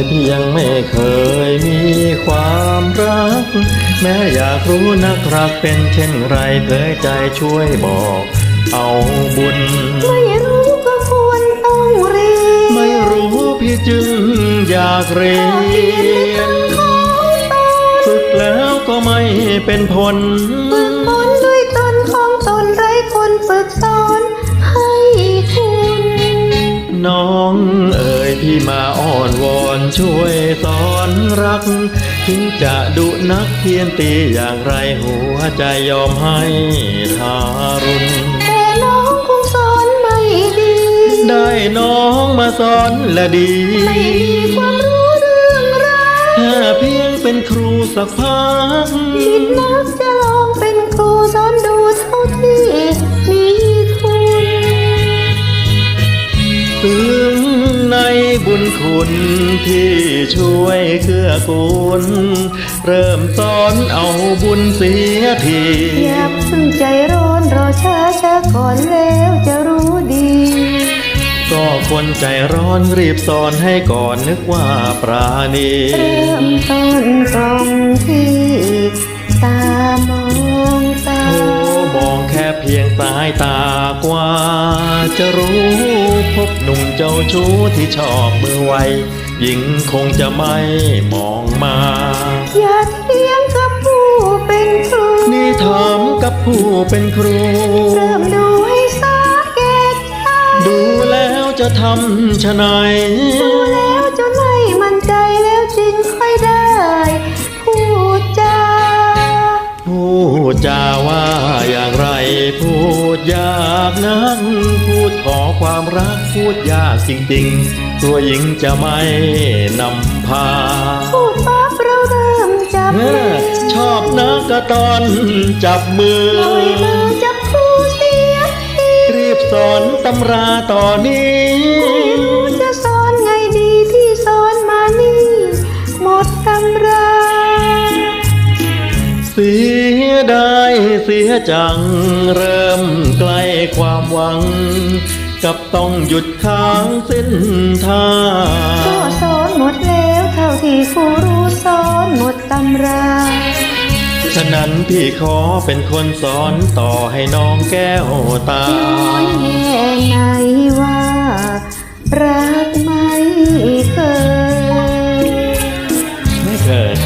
ยพี่ยังไม่เคยมีความรัก แม้อยากรู้นักรักเป็นเช่นไรเผยใจช่วยบอก เอาบุญ ไม่รู้ก็ควรต้องเรียนไม่รู้พี่จึงอยากเรียนของตนฝึกแล้วก็ไม่เป็นผลฝึกฝนด้วยตนของตนไร้คนฝึกสอน ช่วยสอนรัก ถึงจะดุนักเพียนตีอย่างไรหัวใจยอมให้ทารุณแต่น้องคงสอนไม่ดี ได้น้องมาสอนและดี ไม่มีความรู้เรื่องราวแค่เพียงเป็นครูสักพักคิดนัก บุญคุณที่ช่วยเกื้อกูล เริ่มสอนเอาบุญเสียทีอย่าเพิ่งใจร้อนรอช้าช้าก่อนแล้วจะรู้ดี ก็คนใจร้อนรีบสอนให้ก่อนนึกว่าปราณีเริ่มต้นตรงที่ตามองตาโอ้มองแค่เพียงสายตากว่าจะรู้ พบหนุ่มเจ้าชู้ที่ชอบมือไวหญิงคงจะไม่มองมา อย่าเถียงกับผู้เป็นครู นี่ถามกับผู้เป็นครูเริ่มดูให้สาแก่ใจดูแล้วจะทำชะไหน จาว่าอย่างไรพูดยากนั้นพูดขอความรักพูดยากจริงๆ ตัวหญิงจะไม่นำพา พูดปั๊บเราเริ่มจับเอมืออชอบนะก็ตอนจับมือปล่อยมือจับครูเสียทีรีบสอนตำราต่อนี้ไเสียจัง เริ่มใกล้ความหวัง กับต้องหยุดค้างเส้นทาก็งสอนหมดแล้วเท่าที่ครูรู้สอนหมดตำราฉะนั้นพี่ขอเป็นคนสอนต่อให้น้องแก้วตาน้อยแน่ไหนว่า รักไม่เคยไม่เคย